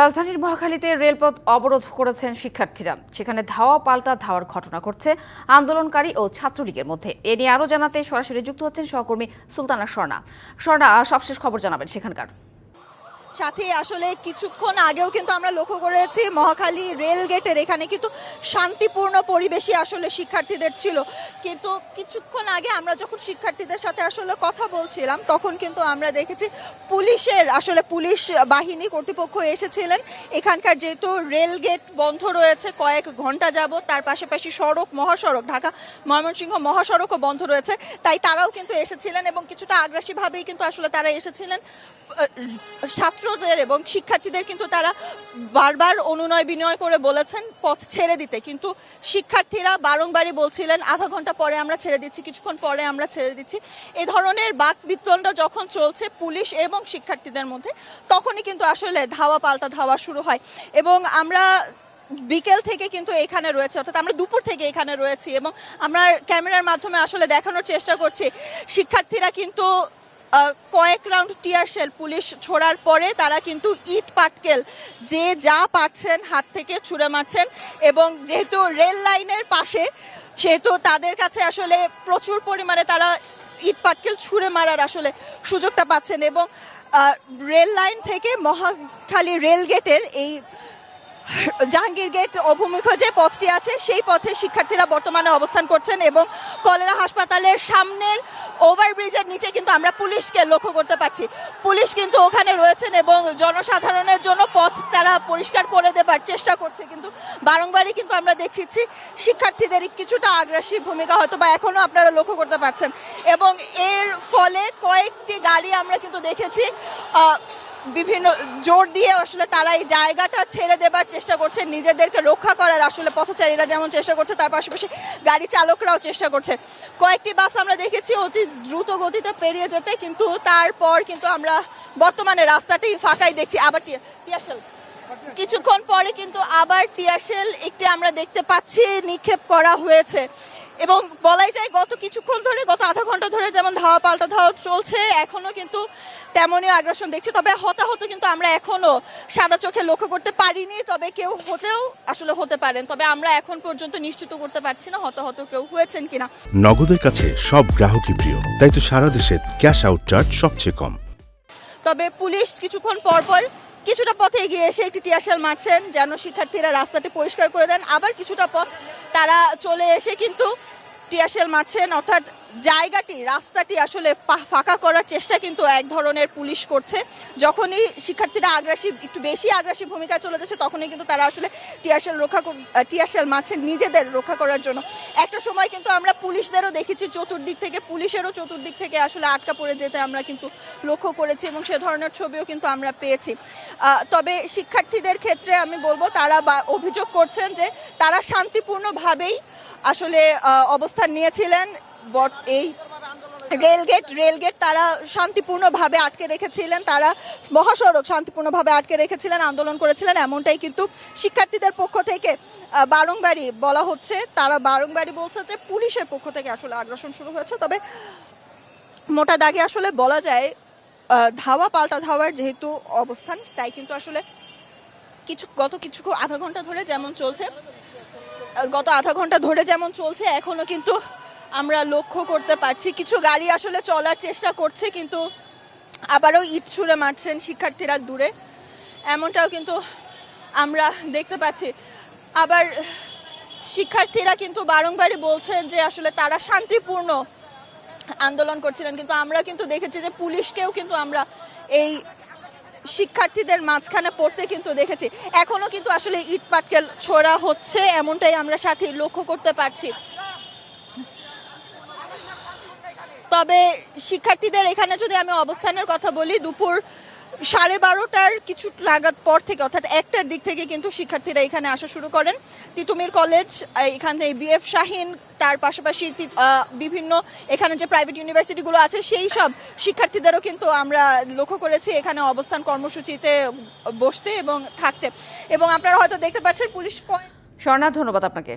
রাজধানীর মহাখালীতে রেলপথ অবরোধ করেছেন শিক্ষার্থীরা। সেখানে ধাওয়া পাল্টা ধাওয়ার ঘটনা ঘটছে আন্দোলনকারী ও ছাত্রলীগের মধ্যে। এ নিয়ে আরও জানাতে সরাসরি যুক্ত হচ্ছেন সহকর্মী সুলতানা স্বর্ণা স্বর্ণা সবশেষ খবর জানাবেন সেখানকার। সাথে আসলে কিছুক্ষণ আগেও কিন্তু আমরা লক্ষ্য করেছি মহাখালী রেল গেটের এখানে কিন্তু শান্তিপূর্ণ পরিবেশই আসলে শিক্ষার্থীদের ছিল। কিন্তু কিছুক্ষণ আগে আমরা যখন শিক্ষার্থীদের সাথে আসলে কথা বলছিলাম তখন কিন্তু আমরা দেখেছি পুলিশের আসলে পুলিশ বাহিনী কর্তৃপক্ষ এসেছিলেন। এখানকার যেহেতু রেল গেট বন্ধ রয়েছে কয়েক ঘণ্টা যাবত তার পাশাপাশি সড়ক মহাসড়ক ঢাকা ময়মনসিংহ মহাসড়কও বন্ধ রয়েছে। তাই তারাও কিন্তু এসেছিলেন এবং কিছুটা আগ্রাসীভাবেই কিন্তু আসলে তারা এসেছিলেন। আহ, ছাত্রদের এবং শিক্ষার্থীদের কিন্তু তারা বারবার অনুনয় বিনয় করে বলেছেন, পথ ছেড়ে দিতে। কিন্তু শিক্ষার্থীরা বারংবারই বলছিলেন, আধা ঘণ্টা পরে আমরা ছেড়ে দিচ্ছি, কিছুক্ষণ পরে আমরা ছেড়ে দিচ্ছি। এ ধরনের বাক বিতণ্ড যখন চলছে পুলিশ এবং শিক্ষার্থীদের মধ্যে, তখনই কিন্তু আসলে ধাওয়া পাল্টা ধাওয়া শুরু হয়। এবং আমরা বিকেল থেকে কিন্তু এখানে রয়েছে, অর্থাৎ আমরা দুপুর থেকে এখানে রয়েছি এবং আমরা ক্যামেরার মাধ্যমে আসলে দেখানোর চেষ্টা করছি। শিক্ষার্থীরা কিন্তু কয়েক রাউন্ড টিয়ার শেল পুলিশ ছোড়ার পরে তারা কিন্তু ইট পাটকেল যে যা পাচ্ছেন হাত থেকে ছুঁড়ে মারছেন এবং যেহেতু রেল লাইনের পাশে, সেহেতু তাদের কাছে আসলে প্রচুর পরিমাণে তারা ইট পাটকেল ছুঁড়ে মারার আসলে সুযোগটা পাচ্ছেন এবং রেল লাইন থেকে মহাখালী রেল গেটের এই জাহাঙ্গীর গেট অভিমুখে যে পথটি আছে। সেই পথে শিক্ষার্থীরা বর্তমানে অবস্থান করছেন এবং কলেরা হাসপাতালের সামনের ওভারব্রিজের নিচে কিন্তু আমরা পুলিশকে লক্ষ্য করতে পারছি পুলিশ কিন্তু ওখানে রয়েছেন এবং জনসাধারণের জন্য পথ তারা পরিষ্কার করে দেবার চেষ্টা করছে। কিন্তু বারংবারই কিন্তু আমরা দেখেছি শিক্ষার্থীদের কিছুটা আগ্রাসী ভূমিকা হয়তো বা এখনও আপনারা লক্ষ্য করতে পারছেন। এবং এর ফলে কয়েকটি গাড়ি আমরা কিন্তু দেখেছি বিভিন্ন জোর দিয়ে আসলে তারা এই জায়গাটা ছেড়ে দেবার চেষ্টা করছে, নিজেদেরকে রক্ষা করার আসলে পথচারীরা যেমন চেষ্টা করছে, তার পাশাপাশি গাড়ি চালকরাও চেষ্টা করছে। কয়েকটি বাস আমরা দেখেছি অতি দ্রুত গতিতে পেরিয়ে যেতে, কিন্তু তারপর কিন্তু আমরা বর্তমানে রাস্তাটি ফাঁকাই দেখছি। আবার টিয়া- টিয়ারশেল কিছুক্ষণ পরে কিন্তু আবার টিয়ারশেল একটি আমরা দেখতে পাচ্ছি, নিক্ষেপ করা হয়েছে। এবং বলাই যায় গত কিছুক্ষণ ধরে গত আধা ঘণ্টা ধরে যেমন ধাওয়া পাল্টা ধাওয়া চলছে এখনও কিন্তু তেমনই আগ্রাসন দেখছি। তবে হতাহত কিন্তু আমরা এখনও সাদা চোখে লক্ষ্য করতে পারিনি তবে কেউ হতেও আসলে হতে পারেন। তবে আমরা এখন পর্যন্ত নিশ্চিত করতে পারছি না হতাহত কেউ হয়েছেন কিনা। নগদের কাছে সব গ্রাহকই প্রিয় তাই তো সারা দেশে ক্যাশ আউট চার্জ সবচেয়ে কম। তবে পুলিশ কিছুক্ষণ পর পর কিছুটা পথে এগিয়ে এসে একটি টিয়ারশেল মারছেন যেন শিক্ষার্থীরা রাস্তাটি পরিষ্কার করে দেন। আবার কিছুটা পথ তারা চলে এসে কিন্তু টিয়ারশেল মারছেন, অর্থাৎ জায়গাটি, রাস্তাটি আসলে ফাঁকা করার চেষ্টা কিন্তু এক ধরনের পুলিশ করছে। যখনই শিক্ষার্থীরা আগ্রাসী, একটু বেশি আগ্রাসী ভূমিকা চলে যাচ্ছে, তখনই কিন্তু তারা আসলে টিয়ারশেল রক্ষা টিয়ারশেল মারছেন নিজেদের রক্ষা করার জন্য। একটা সময় কিন্তু আমরা পুলিশদেরও দেখেছি, চতুর্দিক থেকে, পুলিশেরও চতুর্দিক থেকে আসলে আটকা পড়ে যেতে আমরা কিন্তু লক্ষ্য করেছি এবং সে ধরনের ছবিও কিন্তু আমরা পেয়েছি। তবে শিক্ষার্থীদের ক্ষেত্রে আমি বলব, তারা বা অভিযোগ করছেন যে তারা শান্তিপূর্ণভাবেই আসলে অবস্থান নিয়েছিলেন এই রেলগেট রেলগেট তারা শান্তিপূর্ণভাবে আটকে রেখেছিলেন, তারা মহাসড়ক শান্তিপূর্ণভাবে আটকে রেখেছিলেন, আন্দোলন করেছিলেন, এমনটাই কিন্তু শিক্ষার্থীদের পক্ষ থেকে বারংবারই বলা হচ্ছে, তারা বারংবারই বলছে যে পুলিশের পক্ষ থেকে আসলে আগ্রাসন শুরু হয়েছে, তবে মোটা দাগে আসলে বলা যায় ধাওয়া পাল্টা ধাওয়ার যেহেতু অবস্থান, তাই কিন্তু আসলে কিছু, গত কিছু, আধা ঘণ্টা ধরে যেমন চলছে গত আধা ঘণ্টা ধরে যেমন চলছে, এখনও কিন্তু আমরা লক্ষ্য করতে পারছি। কিছু গাড়ি আসলে চলার চেষ্টা করছে, কিন্তু আবারও ইট ছুঁড়ে মারছেন শিক্ষার্থীরা দূরে। এমনটাও কিন্তু আমরা দেখতে পাচ্ছি। আবার শিক্ষার্থীরা কিন্তু বারংবারই বলছেন যে আসলে তারা শান্তিপূর্ণ আন্দোলন করছিলেন, কিন্তু আমরা কিন্তু দেখেছি যে পুলিশকেও কিন্তু আমরা এই শিক্ষার্থীদের মাঝখানে পড়তে কিন্তু দেখেছি। এখনও কিন্তু আসলে ইট পাটকেল ছোড়া হচ্ছে, এমনটাই আমরা সাথে লক্ষ্য করতে পারছি। তবে শিক্ষার্থীদের এখানে যদি আমি অবস্থানের কথা বলি, দুপুর সাড়ে বারোটার কিছু লাগাত পর থেকে, অর্থাৎ একটার দিক থেকে কিন্তু শিক্ষার্থীরা এখানে আসা শুরু করেন। তিতুমির কলেজ, এখান বিএফ শাহিন, তার পাশাপাশি বিভিন্ন এখানে যে প্রাইভেট ইউনিভার্সিটিগুলো আছে, সেই সব শিক্ষার্থীদেরও কিন্তু আমরা লক্ষ্য করেছি এখানে অবস্থান কর্মসূচিতে বসতে এবং থাকতে। এবং আপনারা হয়তো দেখতে পাচ্ছেন পুলিশ কয়েক স্বর্ণা, ধন্যবাদ আপনাকে।